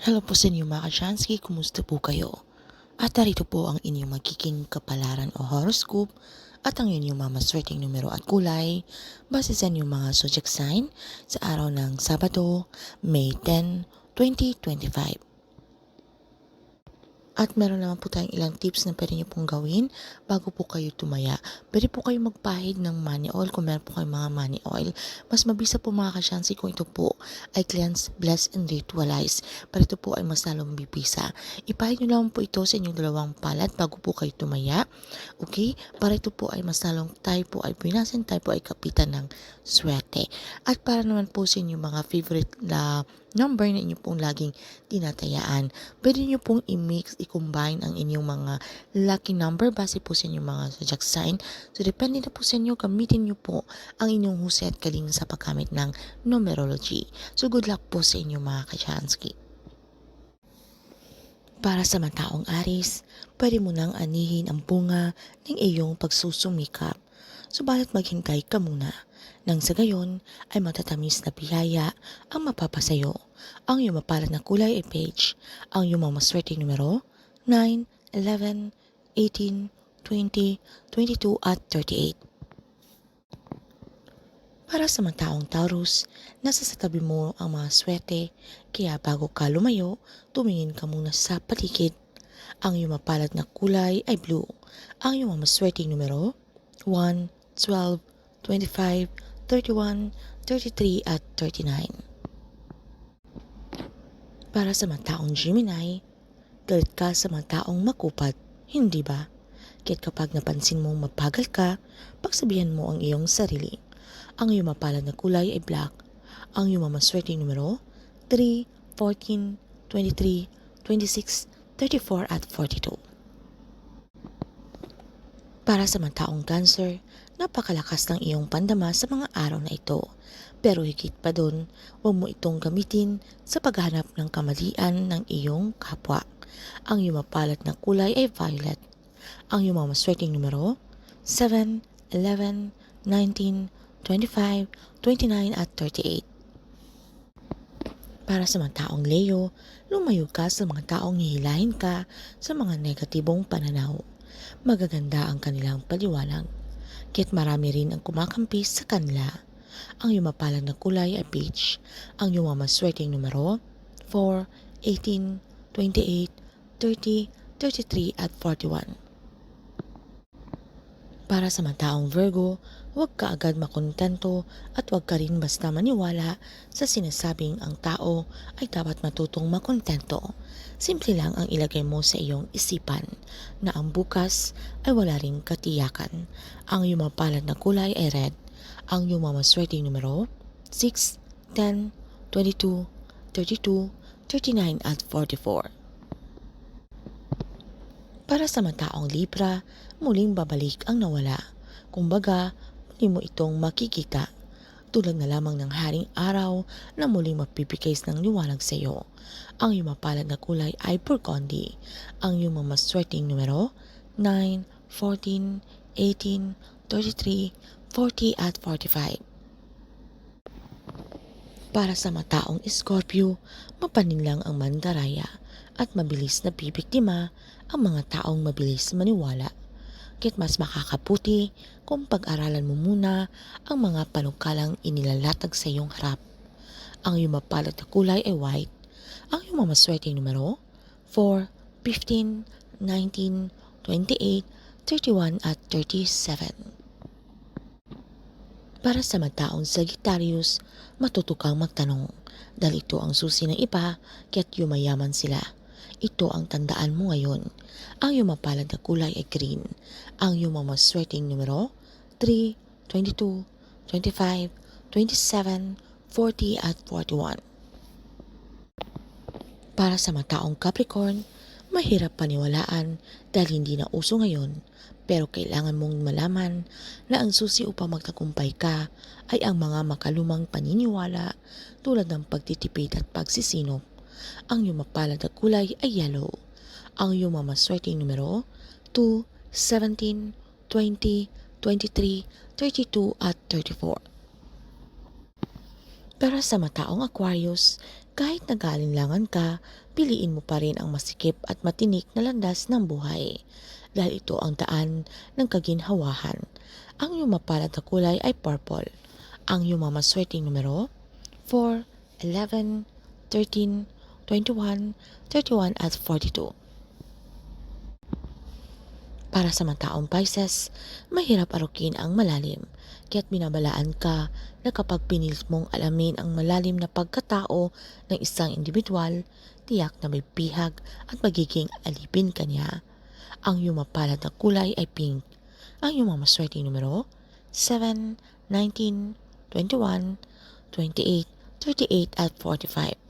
Hello po sa inyo mga Kachansky, kumusta po kayo? At narito po ang inyong magiging kapalaran o horoscope at ang inyong mga maswerteng numero at kulay base sa inyong mga zodiac sign sa araw ng Sabado, May 10, 2025. At meron naman po tayong ilang tips na pwede nyo pong gawin bago po kayo tumaya. Pwede po kayo magpahid ng money oil kung meron po kayong mga money oil. Mas mabisa po mga kasyansi kung ito po ay cleanse, bless, and ritualize. Para ito po ay mas lalong bibisa. Ipahid nyo lang po ito sa inyong dalawang palad bago po kayo tumaya. Okay? Para ito po ay mas lalong tayo po ay pinasin, tayo po ay kapitan ng swerte. At para naman po sa inyong mga favorite na number na inyo pong laging tinatayaan. Pwede nyo pong i-mix, i-combine ang inyong mga lucky number base po sa inyong mga zodiac sign. So, depende na po sa inyo, gamitin nyo po ang inyong husay at galing sa paggamit ng numerology. So, good luck po sa inyong mga kachansky. Para sa mataong aris, pwede mo nang anihin ang bunga ng iyong pagsusumikap. Subalit maghintay ka muna nang sa gayon ay matatamis na biyaya ang mapapasayo. Ang iyong mapalad na kulay ay page. Ang iyong mga maswerteng numero 9, 11, 18, 20, 22 at 38. Para sa mga taong Taurus, nasa sa tabi mo ang mga swerte, kaya bago ka lumayo, tumingin ka muna sa paligid. Ang iyong mapalad na kulay ay blue. Ang iyong mga maswerteng numero 1, 12, 25, 31, 33 at 39. Para sa mga taong Gemini, galit ka sa mga taong makupad, hindi ba? Kaya't kapag napansin mong mabagal ka, pagsabihan mo ang iyong sarili. Ang iyong mapalad na kulay ay black. Ang iyong mamaswerteng numero 3, 14, 23, 26, 34 at 42. Para sa mga taong cancer, napakalakas ng iyong pandama sa mga araw na ito. Pero higit pa doon, huwag mo itong gamitin sa paghanap ng kamalian ng iyong kapwa. Ang iyong mapalad na kulay ay violet. Ang iyong mga maswerteng numero 7, 11, 19, 25, 29 at 38. Para sa mga taong Leo, lumayo ka sa mga taong hihilahin ka sa mga negatibong pananaw. Magaganda ang kanilang paliwanag. Kaya't marami rin ang kumakampi sa kanila. Ang iyong mapalag na kulay ay peach. Ang iyong mga maswerteng numero 4, 18, 28, 30, 33 at 41. Para sa mga taong Virgo, huwag ka agad makontento at huwag ka rin basta maniwala sa sinasabing ang tao ay dapat matutong makontento. Simple lang ang ilagay mo sa iyong isipan na ang bukas ay wala ring katiyakan. Ang iyong mapalad na kulay ay red. Ang iyong mamaswerteng numero 6, 10, 22, 32, 39 at 44. Para sa mataong Libra, muling babalik ang nawala. Kumbaga, muli mo itong makikita. Tulad na lamang ng haring araw na muling mapipikais ng liwanag sa iyo. Ang iyong mapalad na kulay ay burgundy. Ang iyong mga maswerteng numero 9, 14, 18, 33, 40 at 45. Para sa mataong Scorpio, mapanin lang ang mandaraya at mabilis na bibiktima ang mga taong mabilis maniwala. Kaya't mas makakaputi kung pag-aralan mo muna ang mga panukalang inilalatag sa iyong harap. Ang iyong mapalad na kulay ay white. Ang iyong mamaswerteng numero 4, 15, 19, 28, 31 at 37. Para sa mataong Sagittarius, matuto kang magtanong dahil ito ang susi ng iba kaya't yumayaman sila. Ito ang tandaan mo ngayon. Ang iyong mapalad na kulay ay green. Ang iyong mga maswerteng numero 3, 22, 25, 27, 40 at 41. Para sa mataong Capricorn, mahirap paniwalaan dahil hindi na uso ngayon pero kailangan mong malaman na ang susi upang magtagumpay ka ay ang mga makalumang paniniwala tulad ng pagtitipid at pagsisinop. Ang iyong mapalad na kulay ay yellow. Ang iyong mamaswerteng numero 2, 17, 20, 23, 32 at 34. Para sa mataong Aquarius, Kahit nagalinlangan ka, piliin mo pa rin ang masikip at matinik na landas ng buhay. Dahil ito ang daan ng kaginhawahan. Ang iyong mapalad na kulay ay purple. Ang iyong mamaswerteng numero 4, 11, 13, 21, 31 at 42. Para sa mga taong Pisces, mahirap arukin ang malalim. Kaya't binabalaan ka na kapag pinilit mong alamin ang malalim na pagkatao ng isang individual, tiyak na may pihag at magiging alipin ka niya. Ang iyong mapalad na kulay ay pink. Ang iyong mga numero 7, 19, 21, 28, 38 at 45.